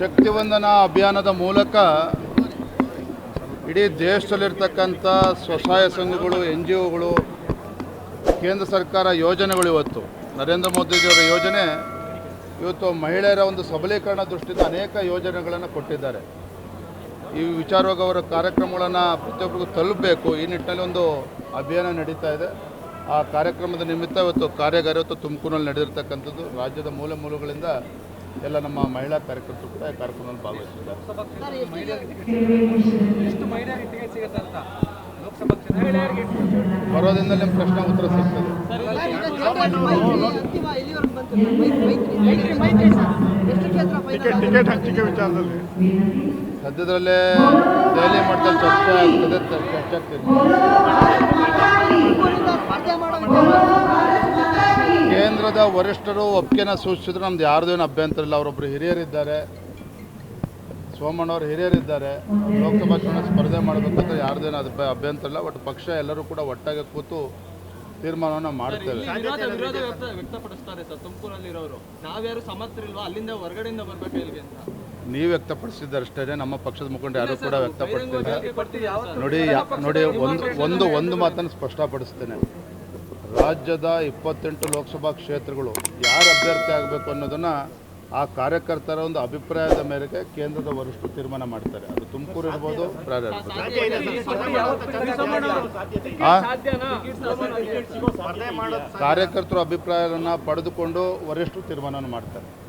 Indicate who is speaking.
Speaker 1: ಶಕ್ತಿವಂದನ ಅಭಿಯಾನದ ಮೂಲಕ ಇಡೀ ದೇಶದಲ್ಲಿರ್ತಕ್ಕಂಥ ಸ್ವಸಹಾಯ ಸಂಘಗಳು ಎನ್ ಜಿ ಒಗಳು ಕೇಂದ್ರ ಸರ್ಕಾರ ಯೋಜನೆಗಳು ಇವತ್ತು. ನರೇಂದ್ರ ಮೋದಿಜಿಯವರ ಯೋಜನೆ ಇವತ್ತು ಮಹಿಳೆಯರ ಒಂದು ಸಬಲೀಕರಣ ದೃಷ್ಟಿಯಿಂದ ಅನೇಕ ಯೋಜನೆಗಳನ್ನು ಕೊಟ್ಟಿದ್ದಾರೆ. ಈ ವಿಚಾರವಾಗಿ ಅವರ ಕಾರ್ಯಕ್ರಮಗಳನ್ನು ಪ್ರತಿಯೊಬ್ಬರಿಗೂ ತಲುಪಬೇಕು. ಈ ನಿಟ್ಟಿನಲ್ಲಿ ಒಂದು ಅಭಿಯಾನ ನಡೀತಾ ಇದೆ. ಆ ಕಾರ್ಯಕ್ರಮದ ನಿಮಿತ್ತ ಇವತ್ತು ಕಾರ್ಯಾಗಾರ ಇವತ್ತು ತುಮಕೂರಿನಲ್ಲಿ ನಡೆದಿರ್ತಕ್ಕಂಥದ್ದು. ರಾಜ್ಯದ ಮೂಲೆ ಮೂಲೆಗಳಿಂದ ಎಲ್ಲ ನಮ್ಮ ಮಹಿಳಾ ಕಾರ್ಯಕರ್ತರು ಕೂಡ ಈ ಕಾರ್ಯಕ್ರಮದಲ್ಲಿ ಭಾಗವಹಿಸಿದ್ದಾರೆ.
Speaker 2: ಎಷ್ಟು ಮಹಿಳೆಯರಿಗೆ ಟಿಕೆಟ್ ಸಿಗುತ್ತೆ ಅಂತ ಲೋಕಸಭಾ ಚುನಾವಣೆ?
Speaker 1: ಬರೋದ್ರಿಂದಲೇ ಪ್ರಶ್ನೆ ಉತ್ತರ ಸಿಗ್ತದೆ.
Speaker 3: ಟಿಕೆಟ್ ಹಂಚಿಕೆ ವಿಚಾರದಲ್ಲಿ.
Speaker 1: ಸದ್ಯದಲ್ಲೇ ದೆಹಲಿ ಮಟ್ಟದಲ್ಲಿ ಚರ್ಚೆ ಆಗ್ತದೆ ಚರ್ಚೆ ಆಗ್ತಿದೆ. ಕೇಂದ್ರದ ವರಿಷ್ಠರು ಒಪ್ಪಿಗೆನ ಸೂಚಿಸಿದ್ರು. ನಮ್ದು ಯಾರ್ದು ಏನು ಅಭ್ಯಂತರ ಇಲ್ಲ. ಅವರೊಬ್ಬರು ಹಿರಿಯರಿದ್ದಾರೆ. ಸೋಮಣ್ಣವ್ರು ಹಿರಿಯರಿದ್ದಾರೆ. ಲೋಕಸಭಾ ಚುನಾವಣೆ ಸ್ಪರ್ಧೆ ಮಾಡಬೇಕಂದ್ರೆ ಯಾರ್ದೇನು ಅದು ಅಭ್ಯಂತರ ಇಲ್ಲ. ಬಟ್ ಪಕ್ಷ ಎಲ್ಲರೂ ಕೂಡ ಒಟ್ಟಾಗಿ ಕೂತು ತೀರ್ಮಾನವನ್ನ ಮಾಡ್ತೇವೆ.
Speaker 2: ವಿರೋಧ ವಿರೋಧ ವ್ಯಕ್ತ- ವ್ಯಕ್ತಪಡಿಸ್ತಾರೆ ಸರ್. ತುಮಕೂರಲ್ಲಿರೋರು ನಾವ್ಯಾರು ಸಮರ್ಥರಿಲ್ವಾ? ಅಲ್ಲಿಂದ ಹೊರಗಡೆಯಿಂದ ಬರ್ಬೇಕು ಇಲ್ಲಿಗೆ ಅಂತ.
Speaker 1: ನೀವು ವ್ಯಕ್ತಪಡಿಸಿದ್ದರಷ್ಟೇ ನಮ್ಮ ಪಕ್ಷದ ಮುಖಂಡ ಯಾರು ಕೂಡ
Speaker 2: ವ್ಯಕ್ತಪಡಿಸಿದ್ದಾರೆ
Speaker 1: ನೋಡಿ ನೋಡಿ ಒಂದು ಒಂದು ಒಂದು ಮಾತನ್ನು ಸ್ಪಷ್ಟಪಡಿಸ್ತೇನೆ. ರಾಜ್ಯದ ಇಪ್ಪತ್ತೆಂಟು ಲೋಕಸಭಾ ಕ್ಷೇತ್ರಗಳು ಯಾರು ಅಭ್ಯರ್ಥಿ ಆಗಬೇಕು ಅನ್ನೋದನ್ನು ಆ ಕಾರ್ಯಕರ್ತರ ಒಂದು ಅಭಿಪ್ರಾಯದ ಮೇರೆಗೆ ಕೇಂದ್ರದ ವರಿಷ್ಠರು ತೀರ್ಮಾನ ಮಾಡ್ತಾರೆ. ಅದು ತುಮಕೂರು ಇರ್ಬೋದು? ಕಾರ್ಯಕರ್ತರ ಅಭಿಪ್ರಾಯವನ್ನು ಪಡೆದುಕೊಂಡು ವರಿಷ್ಠರು ತೀರ್ಮಾನ ಮಾಡ್ತಾರೆ.